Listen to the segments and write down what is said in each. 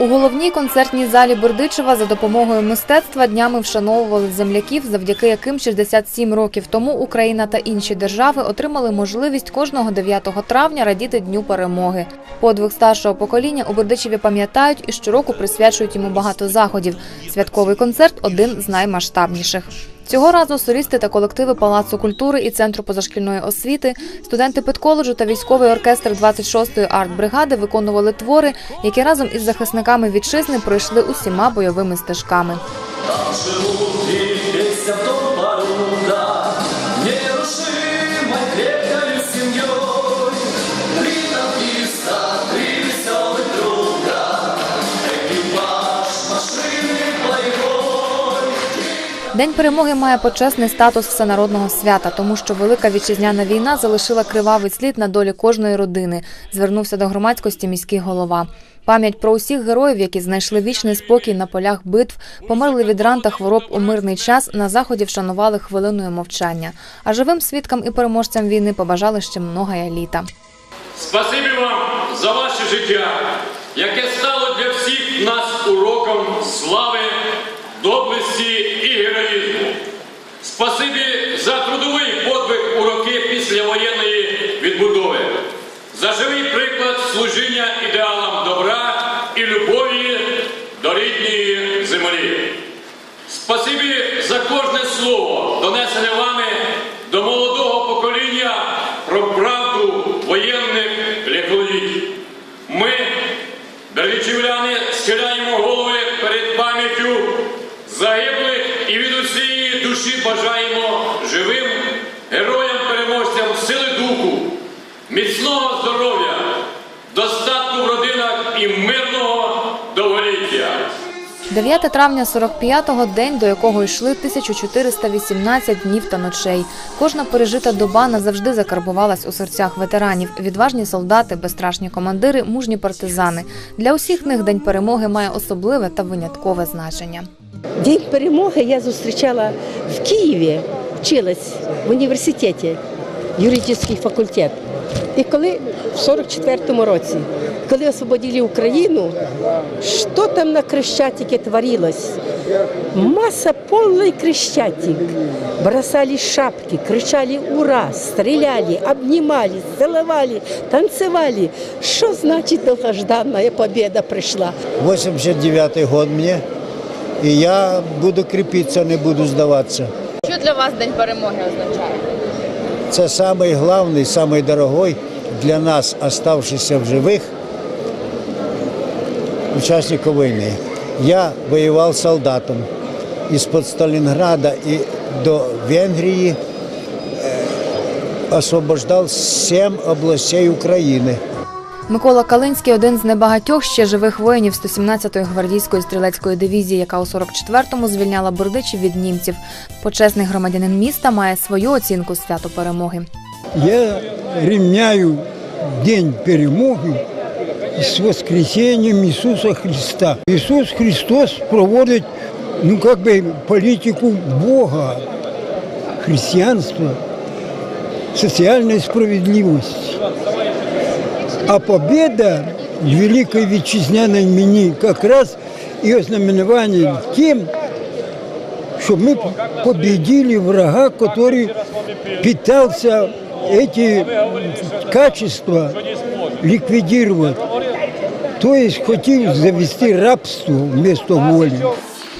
У головній концертній залі Бердичева за допомогою мистецтва днями вшановували земляків, завдяки яким 67 років тому Україна та інші держави отримали можливість кожного 9 травня радіти Дню перемоги. Подвиг старшого покоління у Бердичеві пам'ятають і щороку присвячують йому багато заходів. Святковий концерт один з наймасштабніших. Цього разу солісти та колективи Палацу культури і Центру позашкільної освіти, студенти педколеджу та військовий оркестр 26-ї артбригади виконували твори, які разом із захисниками вітчизни пройшли усіма бойовими стежками. День перемоги має почесний статус всенародного свята, тому що велика вітчизняна війна залишила кривавий слід на долі кожної родини. Звернувся до громадськості міський голова. Пам'ять про усіх героїв, які знайшли вічний спокій на полях битв, померли від ран та хвороб у мирний час. На заході вшанували хвилиною мовчання. А живим свідкам і переможцям війни побажали ще многая літа. Спасибі вам за ваше життя, яке стало для всіх нас уроком слави, доблесті і героїзму. Спасибі за трудовий подвиг у роки післявоєнної відбудови, за живий приклад служіння ідеалам добра і любові до рідної землі. Спасибі за кожне слово, донесене вами бажаємо живим героям-переможцям сили духу, міцного здоров'я, достатку в родинах і мирного довголіття. 9 травня 45-го – день, до якого йшли 1418 днів та ночей. Кожна пережита доба назавжди закарбувалась у серцях ветеранів. Відважні солдати, безстрашні командири, мужні партизани. Для усіх них День перемоги має особливе та виняткове значення. День перемоги я зустрічала в Києві, вчилась в університеті, юридичний факультет. І коли в 44-му році, коли освободили Україну, що там на Крещатике творилось? Масса полный Крещатик. Бросали шапки, кричали «Ура!», стреляли, обнимались, целовали, танцевали. Что значит долгожданная победа пришла? 89-й год мне, и я буду крепиться, не буду здаватися. Що для вас День перемоги означає? Це самий главний, самий дорогой для нас, оставшихся в живих, учасників війни. Я воював солдатом із-під Сталінграда і до Венгрії е, освобождав сім областей України. Микола Калинський – один з небагатьох ще живих воїнів 117-ї гвардійської стрілецької дивізії, яка у 44-му звільняла Бердичів від німців. Почесний громадянин міста має свою оцінку святу перемоги. Я рівняю День перемоги з Воскресенням Ісуса Христа. Ісус Христос проводить ну, как бы, політику Бога, християнства, соціальної справедливості. А победа в Великой Вітчизняній війні якраз і ознаменование тем, что мы победили врага, который пытался эти качества ликвидировать. То есть хотел завести рабство вместо воли.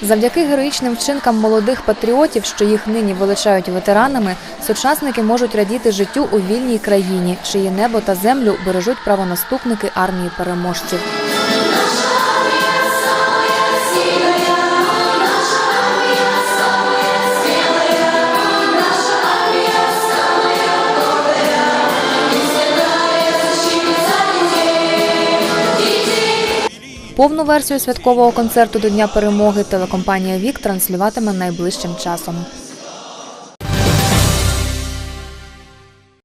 Завдяки героїчним вчинкам молодих патріотів, що їх нині величають ветеранами, сучасники можуть радіти життю у вільній країні, чиє небо та землю бережуть правонаступники армії переможців. Повну версію святкового концерту до Дня перемоги телекомпанія Вік транслюватиме найближчим часом.